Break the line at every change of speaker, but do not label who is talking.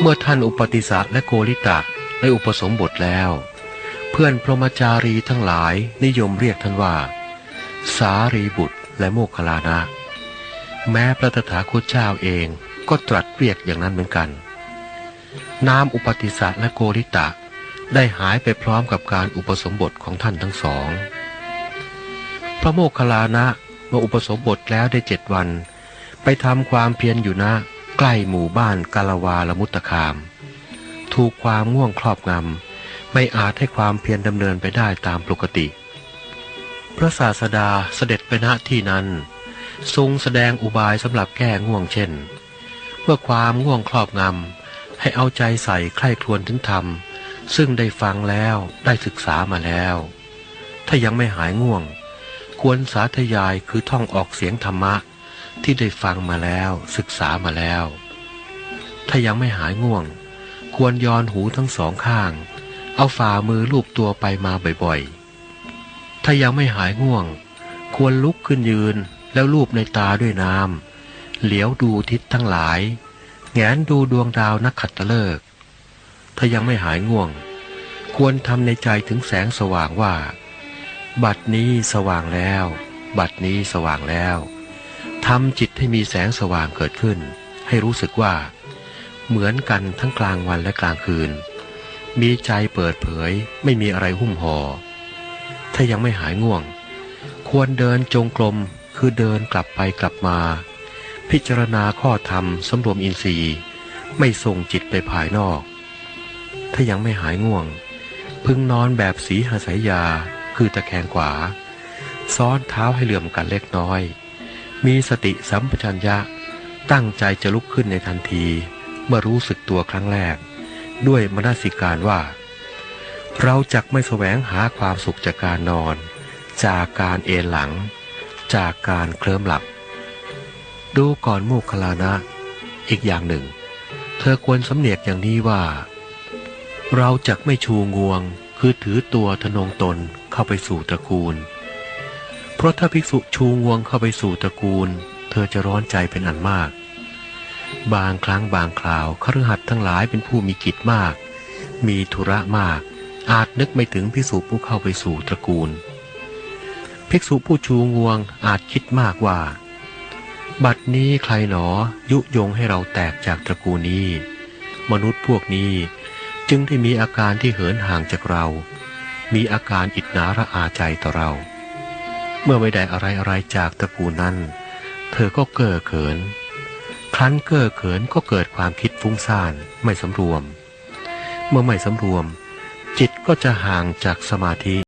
เมื่อท่านอุปติสสะและโกริตะได้อุปสมบทแล้ว เพื่อนพรหมจารีทั้งหลายนิยมเรียกท่านว่า สารีบุตรและโมคคลานะ แม้พระตถาคตเจ้าเองก็ตรัสเรียกอย่างนั้นเหมือนกัน นามอุปติสสะและโกริตะได้หายไปพร้อมกับการอุปสมบทของท่านทั้งสอง พระโมคคัลลานะเมื่ออุปสมบทแล้วได้เจ็ดวัน ไปทำความเพียรอยู่ณ ใกล้หมู่บ้านกาลวาลมุตตคาม ถูกความง่วงครอบงำ ไม่อาจให้ความเพียรดำเนินไปได้ตามปกติ พระศาสดาเสด็จไปณที่นั้น ทรงแสดงอุบายสำหรับแก้ง่วงเช่น เมื่อความง่วงครอบงำ ให้เอาใจใส่ใคร่ครวญถึงธรรม ซึ่งได้ฟังแล้วได้ศึกษามาแล้ว ถ้ายังไม่หายง่วง ควรสาธยายคือท่องออกเสียงธรรมะ ที่ได้ฟังมาแล้วศึกษามาแล้ว ถ้ายังไม่หายง่วง ควรยอนหูทั้งสองข้าง เอาฝ่ามือลูบตัวไปมาบ่อยๆ ถ้ายังไม่หายง่วง ควรลุกขึ้นยืนแล้วลูบในตาด้วยน้ำเหลียวดูทิศทั้งหลาย แงนดูดวงดาวนักขัตฤกษ์ถ้ายังไม่หายง่วง ควรทำในใจถึงแสงสว่างว่า บัดนี้สว่างแล้ว บัดนี้สว่างแล้ว ทำจิตให้มีแสงสว่างเกิดขึ้น ให้รู้สึกว่า เหมือนกันทั้งกลางวันและกลางคืน มีใจเปิดเผยไม่มีอะไรหุ้มหอ่อถ้ายังไม่หายง่วง ควรเดินจงกรมคือเดินกลับไปกลับมา พิจารณาข้อธรรมสำรวมอินทรีย์ ไม่ส่งจิตไปภายนอก ถ้ายังไม่หายง่วง พึงนอนแบบสีหาสายยาคือตะแคงขวา ซ้อนเท้าให้เหลื่อมกันเล็กน้อย มีสติสัมปชัญญะ ตั้งใจจะลุกขึ้นในทันที เมื่อรู้สึกตัวครั้งแรก ด้วยมนสิการว่า เราจักไม่แสวงหาความสุขจากการนอน จากการเอนหลัง จากการเคลิ้มหลับ ดูก่อนโมคคลลานะ อีกอย่างหนึ่ง เธอควรสำเนียกอย่างนี้ว่า เราจักไม่ชูงวงคือถือตัวทนงตนเข้าไปสู่ตระกูล เพราะถ้าภิกษุชูงวงเข้าไปสู่ตระกูล เธอจะร้อนใจเป็นอันมาก บางครั้งบางคราวคฤหัสถ์ทั้งหลายเป็นผู้มีกิจมาก มีธุระมาก อาจนึกไม่ถึงภิกษุผู้เข้าไปสู่ตระกูล ภิกษุผู้ชูงวงอาจคิดมากว่า บัดนี้ใครหนอยุยงให้เราแตกจากตระกูลนี้ มนุษย์พวกนี้จึงได้มีอาการที่เหินห่างจากเรา มีอาการอิจนาระอาใจต่อเรา เมื่อไม่ได้อะไรอะไรจากตระกูลนั้น เธอก็เก้อเขิน ครั้นเก้อเขินก็เกิดความคิดฟุ้งซ่านไม่สำรวม เมื่อไม่สำรวม จิตก็จะห่างจากสมาธิ